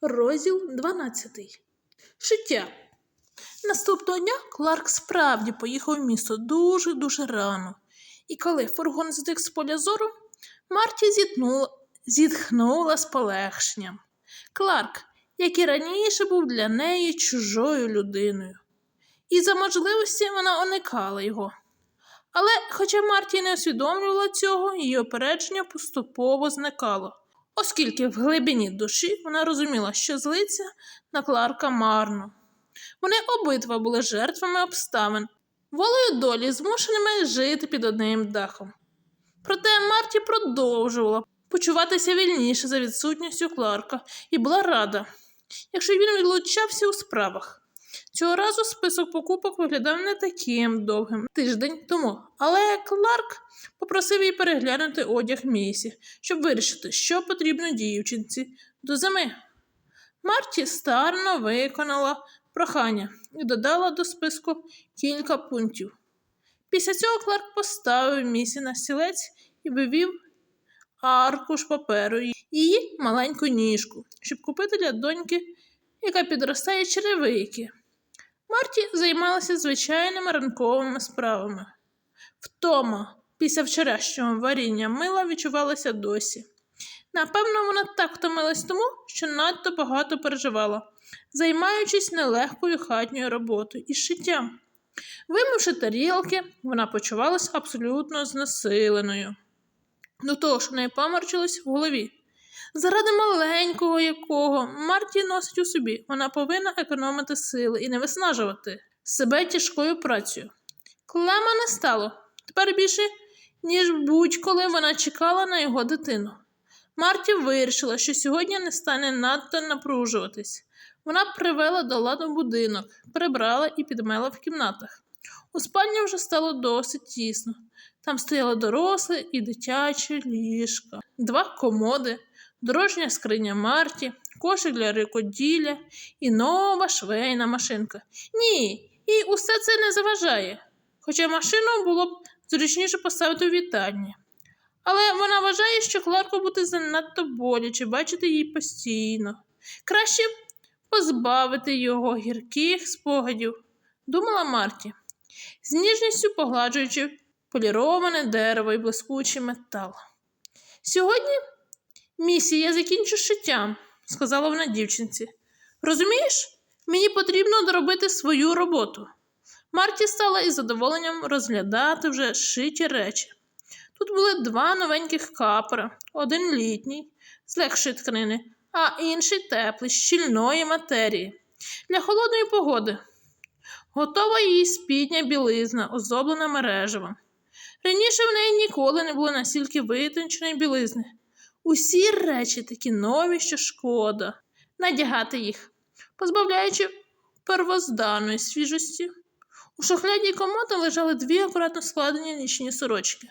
Розділ 12. Шиття. Наступного дня Кларк справді поїхав в місто дуже-дуже рано. І коли фургон зник з поля зору, Марті зітхнула, зітхнула з полегшенням. Кларк, як і раніше, був для неї чужою людиною. І за можливості вона уникала його. Але, хоча Марті не усвідомлювала цього, її опередження поступово зникало, оскільки в глибині душі вона розуміла, що злиться на Кларка марно. Вони обидва були жертвами обставин, волею долі змушеними жити під одним дахом. Проте Марті продовжувала почуватися вільніше за відсутністю Кларка і була рада, якщо він відлучався у справах. Цього разу список покупок виглядав не таким довгим тиждень тому, але Кларк попросив її переглянути одяг Місі, щоб вирішити, що потрібно дівчинці до зими. Марті старно виконала прохання і додала до списку кілька пунктів. Після цього Кларк поставив місі на стілець і вивів аркуш паперу і маленьку ніжку, щоб купити для доньки, яка підростає черевики. Марті займалася звичайними ранковими справами. Втома після вчорашнього варіння мила відчувалася досі. Напевно, вона так втомилась тому, що надто багато переживала, займаючись нелегкою хатньою роботою і шиттям. Вимивши тарілки, вона почувалася абсолютно знесиленою. До того ж, в неї поморчилось в голові. Заради маленького якого Марті носить у собі, вона повинна економити сили і не виснажувати себе тяжкою працею. Клема не стало. Тепер більше, ніж будь-коли вона чекала на його дитину. Марті вирішила, що сьогодні не стане надто напружуватись. Вона привела до ладу будинок, прибрала і підмела в кімнатах. У спальні вже стало досить тісно. Там стояло доросле і дитяче ліжко, два комоди, дорожня скриня Марті, кошик для рикоділля і нова швейна машинка. Ні, їй усе це не заважає. Хоча машину було б зручніше поставити у вітальні. Але вона вважає, що Кларку буде занадто боляче бачити її постійно. Краще позбавити його гірких спогадів, думала Марті, з ніжністю погладжуючи поліроване дерево і блискучий метал. Сьогодні, місі, я закінчу шиття, сказала вона дівчинці. Розумієш, мені потрібно доробити свою роботу. Марті стала із задоволенням розглядати вже шиті речі. Тут були два новеньких капора, один літній, з легшої тканини, а інший теплий, щільної матерії. Для холодної погоди. Готова її спідня білизна, оздоблена мережевом. Раніше в неї ніколи не було настільки витонченої білизни. Усі речі такі нові, що шкода, надягати їх, позбавляючи первозданної свіжості. У шухлядній комоді лежали дві акуратно складені нічні сорочки.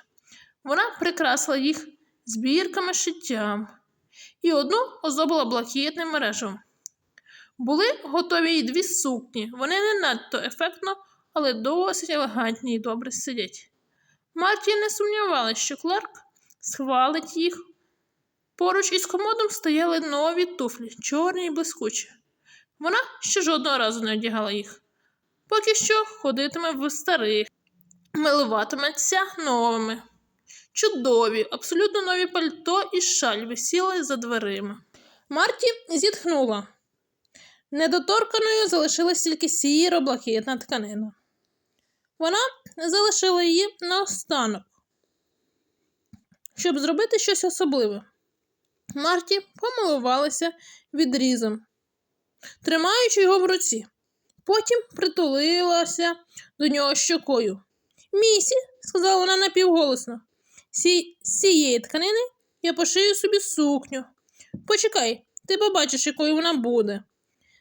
Вона прикрасила їх збірками шиттям і одну оздобила блакитним мережем. Були готові й дві сукні. Вони не надто ефектно, але досить елегантні і добре сидять. Марті не сумнівалася, що Кларк схвалить їх. Поруч із комодом стояли нові туфлі, чорні й блискучі. Вона ще жодного разу не одягала їх. Поки що ходитиме в старих, милуватиметься новими. Чудові, абсолютно нові пальто і шаль висіли за дверима. Марті зітхнула. Недоторканою залишилась тільки сіро блакитна тканина. Вона залишила її наостанок, щоб зробити щось особливе. Марті помилувалася відрізом, тримаючи його в руці. Потім притулилася до нього щокою. Місі, сказала вона напівголосно, «сі- з цієї тканини я пошию собі сукню. Почекай, ти побачиш, якою вона буде.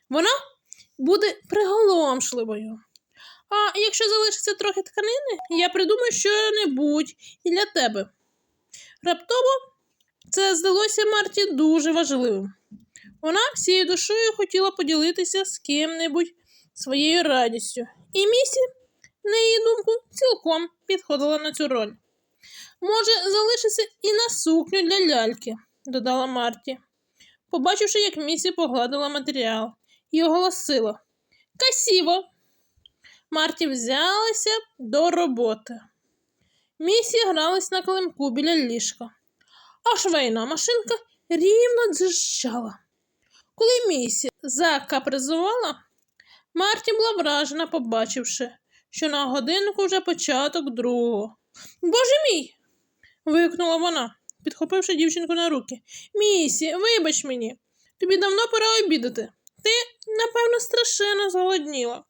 Вона буде приголомшливою. А якщо залишиться трохи тканини, я придумаю що-небудь і для тебе. Раптово це здалося Марті дуже важливим. Вона всією душою хотіла поділитися з ким-небудь своєю радістю, і місі, на її думку, цілком підходила на цю роль. Може, залишиться і на сукню для ляльки, додала Марті. побачивши, як Місі погладила матеріал, і оголосила Касіво. Марті взялася до роботи. Місі гралась на килимку біля ліжка, а швейна машинка рівно дзижчала. Коли Місі закапризувала, Марті була вражена, побачивши, що на годиннику вже початок другого. Боже мій. вигукнула вона, підхопивши дівчинку на руки. Місі, вибач мені, тобі давно пора обідати. Ти, напевно, страшенно зголодніла.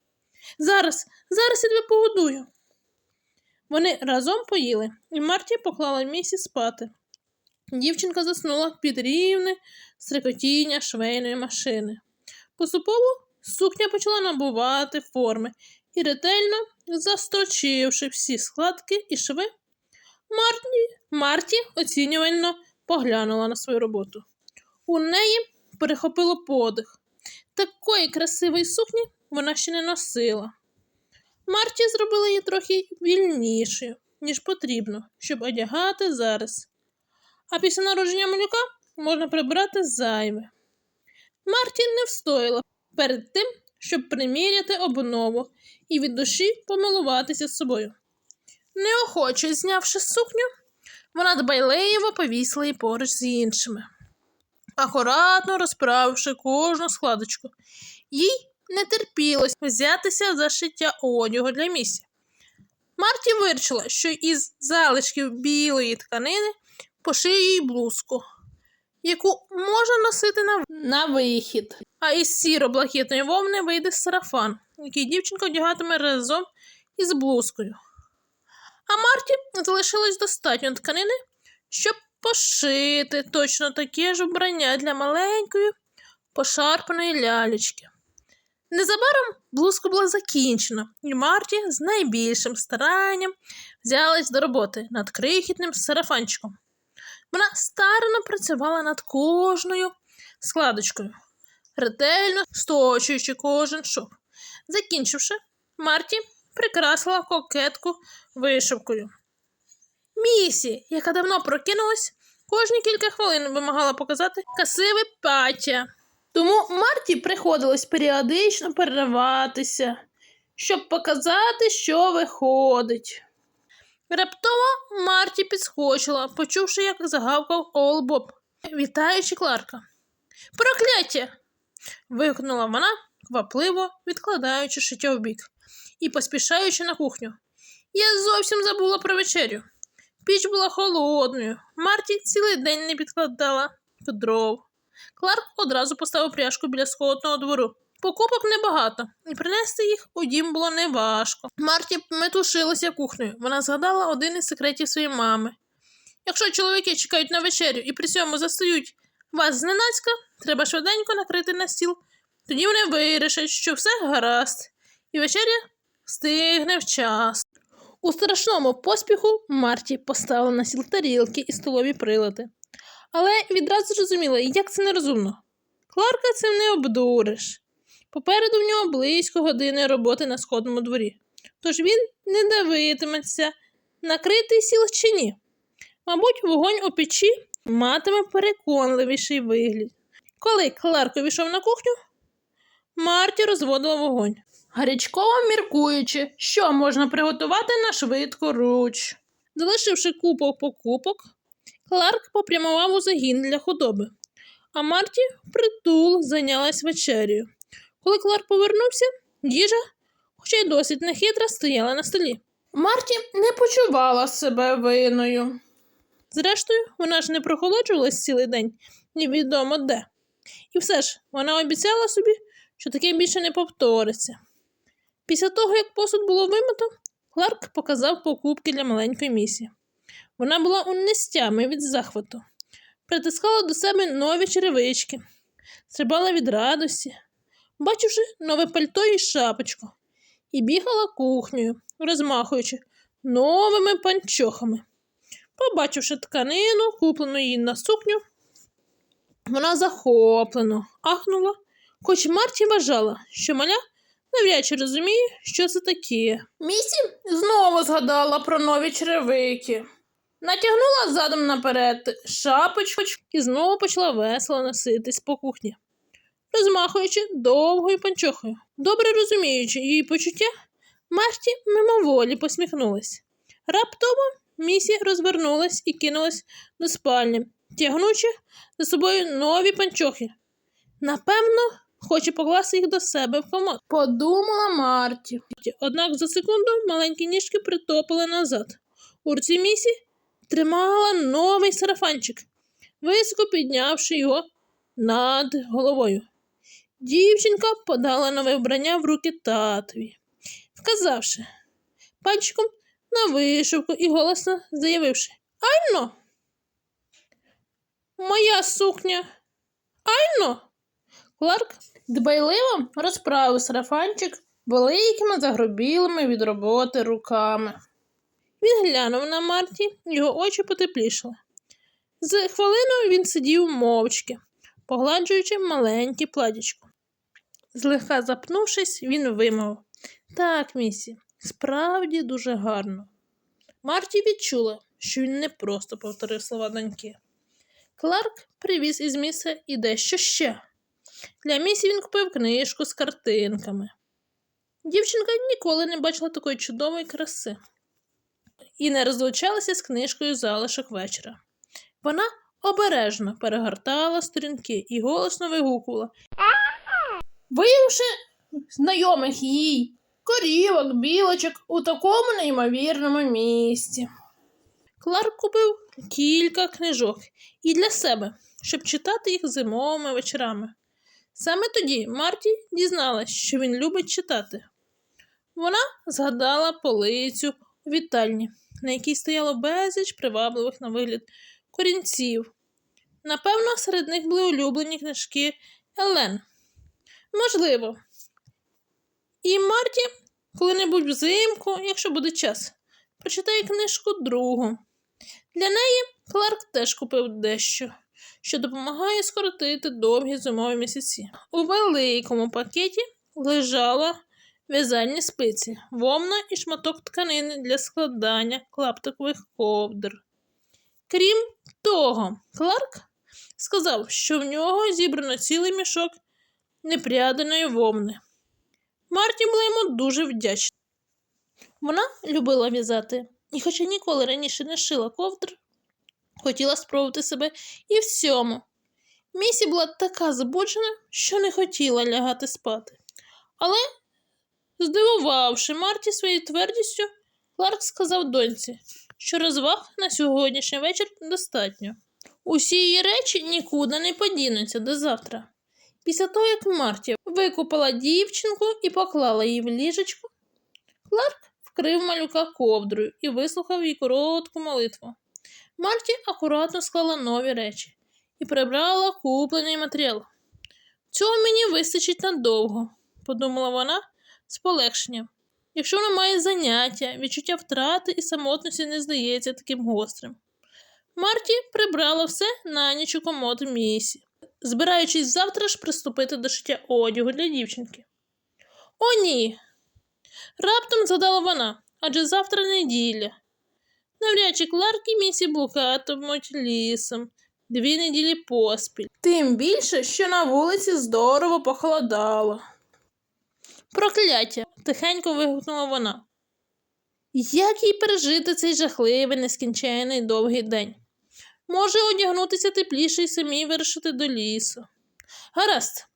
Зараз, зараз я тебе погодую. Вони разом поїли, і Марті поклала місі спати. Дівчинка заснула під рівне стрикотіння швейної машини. Поступово сукня почала набувати форми і ретельно застрочивши всі складки і шви, Марті, Марті оцінювально поглянула на свою роботу. У неї перехопило подих. Такої красивої сукні вона ще не носила. Марті зробила її трохи вільнішою, ніж потрібно, щоб одягати зараз. А після народження малюка можна прибрати зайве. Марті не встояла перед тим, щоб приміряти обнову і від душі помилуватися з собою. Неохоче знявши сукню, вона дбайливо повісила її поруч з іншими, акуратно розправивши кожну складочку. Їй не терпілось взятися за шиття одягу для місця. Марті вирішила, що із залишків білої тканини пошиє їй блузку, яку можна носити на, на вихід. А із сіро-блакитної вовни вийде сарафан, який дівчинка одягатиме разом із блузкою. А Марті залишилось достатньо тканини, щоб пошити точно таке ж вбрання для маленької пошарпаної лялечки. Незабаром блузка була закінчена, і Марті з найбільшим старанням взялась до роботи над крихітним сарафанчиком. Вона старано працювала над кожною складочкою, ретельно сточуючи кожен шов. Закінчивши, Марті прикрасила кокетку вишивкою. Місі, яка давно прокинулась, кожні кілька хвилин вимагала показати красиве паття. Тому Марті приходилось періодично перериватися, щоб показати, що виходить. Раптово Марті підскочила, почувши, як загавкав Ол Боб, вітаючи Кларка. Прокляття! вигукнула вона, квапливо відкладаючи шиття вбік і поспішаючи на кухню. Я зовсім забула про вечерю. Піч була холодною. Марті цілий день не підкладала дров. Кларк одразу поставив пряжку біля скотного двору. Покупок небагато, і принести їх у дім було неважко. Марті метушилася кухнею. Вона згадала один із секретів своєї мами. Якщо чоловіки чекають на вечерю і при цьому застають вас зненацька, треба швиденько накрити на стіл. Тоді вони вирішать, що все гаразд, і вечеря стигне вчасно. У страшному поспіху Марті поставила на стіл тарілки і столові прилади. Але відразу зрозуміла, як це нерозумно. Кларка цим не обдуриш. Попереду в нього близько години роботи на сходному дворі. Тож він не дивитиметься, накритий сіл чи ні. Мабуть, вогонь у печі матиме переконливіший вигляд. Коли Кларк увійшов на кухню, Марті розводила вогонь, гарячково міркуючи, що можна приготувати на швидку руч. Залишивши купу покупок, Кларк попрямував у загін для худоби, а Марті притул зайнялась вечерею. Коли Кларк повернувся, їжа, хоча й досить нехитра, стояла на столі. Марті не почувала себе винною. Зрештою, вона ж не прохолоджувалась цілий день, невідомо де. І все ж вона обіцяла собі, що таке більше не повториться. Після того, як посуд було вимито, Кларк показав покупки для маленької місії. Вона була у нестями від захвату, притискала до себе нові черевички, стрибала від радості, бачивши нове пальто і шапочку, і бігала кухнею, розмахуючи новими панчохами. Побачивши тканину, куплену їй на сукню, вона захоплено ахнула, хоч Марті вважала, що маля навряд чи розуміє, що це таке. Місі знову згадала про нові черевики. натягнула задом наперед шапочку і знову почала весело носитись по кухні, розмахуючи довгою панчохою. Добре розуміючи її почуття, Марті мимоволі посміхнулась. Раптово Місі розвернулась і кинулась до спальні, тягнучи за собою нові панчохи. Напевно, хоче покласти їх до себе в комод. Подумала Марті. Однак за секунду маленькі ніжки притопили назад. У руці Місі тримала новий сарафанчик, високо піднявши його над головою. Дівчинка подала нове вбрання в руки татові, вказавши пальчиком на вишивку і голосно заявивши Айно. Моя сукня. Айно. Кларк дбайливо розправив сарафанчик великими загробілими від роботи руками. Він глянув на Марті, його очі потеплішали. З хвилиною він сидів мовчки, погладжуючи маленьке платічко. Злегка запнувшись, він вимовив Так, місі, справді дуже гарно. Марті відчула, що він не просто повторив слова доньки. Кларк привіз із місця і дещо ще. Для місі він купив книжку з картинками. Дівчинка ніколи не бачила такої чудової краси і не розлучалася з книжкою залишок вечора. Вона обережно перегортала сторінки і голосно вигукувала. Виявивши знайомих їй корівок, білочок у такому неймовірному місці. Кларк купив кілька книжок і для себе, щоб читати їх зимовими вечорами. Саме тоді Марті дізналась, що він любить читати. Вона згадала полицю у вітальні, на якій стояло безліч привабливих на вигляд корінців. Напевно, серед них були улюблені книжки Елен. Можливо. І Марті коли-небудь взимку, якщо буде час, прочитає книжку другу. Для неї Кларк теж купив дещо, що допомагає скоротити довгі зимові місяці. У великому пакеті лежало в'язальні спиці, вовна і шматок тканини для складання клаптикових ковдр. Крім того, Кларк сказав, що в нього зібрано цілий мішок непряданої вовни. Марті була йому дуже вдячна. Вона любила в'язати, і, хоча ніколи раніше не шила ковдр, хотіла спробувати себе і в цьому. Місі була така збуджена, що не хотіла лягати спати. Але, здивувавши Марті своєю твердістю, Кларк сказав доньці, що розваг на сьогоднішній вечір достатньо. Усі її речі нікуди не подінуться до завтра. Після того, як Марті викупила дівчинку і поклала її в ліжечку, Кларк вкрив малюка ковдрою і вислухав її коротку молитву. Марті акуратно склала нові речі і прибрала куплений матеріал. Цього мені вистачить надовго, подумала вона з полегшенням. Якщо вона має заняття, відчуття втрати і самотності не здається таким гострим. Марті прибрала все на ніч у комод місі, збираючись завтра ж приступити до шиття одягу для дівчинки. О, ні. Раптом згадала вона, адже завтра неділя. Навряд чи Кларк і місі блукатимуть лісом дві неділі поспіль. Тим більше, що на вулиці здорово похолодало. Прокляття! тихенько вигукнула вона. Як їй пережити цей жахливий, нескінченний довгий день? Може одягнутися тепліше і самі вирушити до лісу. Гаразд,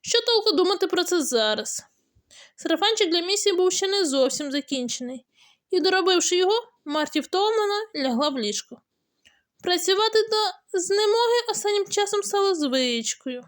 що толку думати про це зараз? Сарафанчик для місії був ще не зовсім закінчений, і, доробивши його, Марті втомлена лягла в ліжко. Працювати до знемоги останнім часом стало звичкою.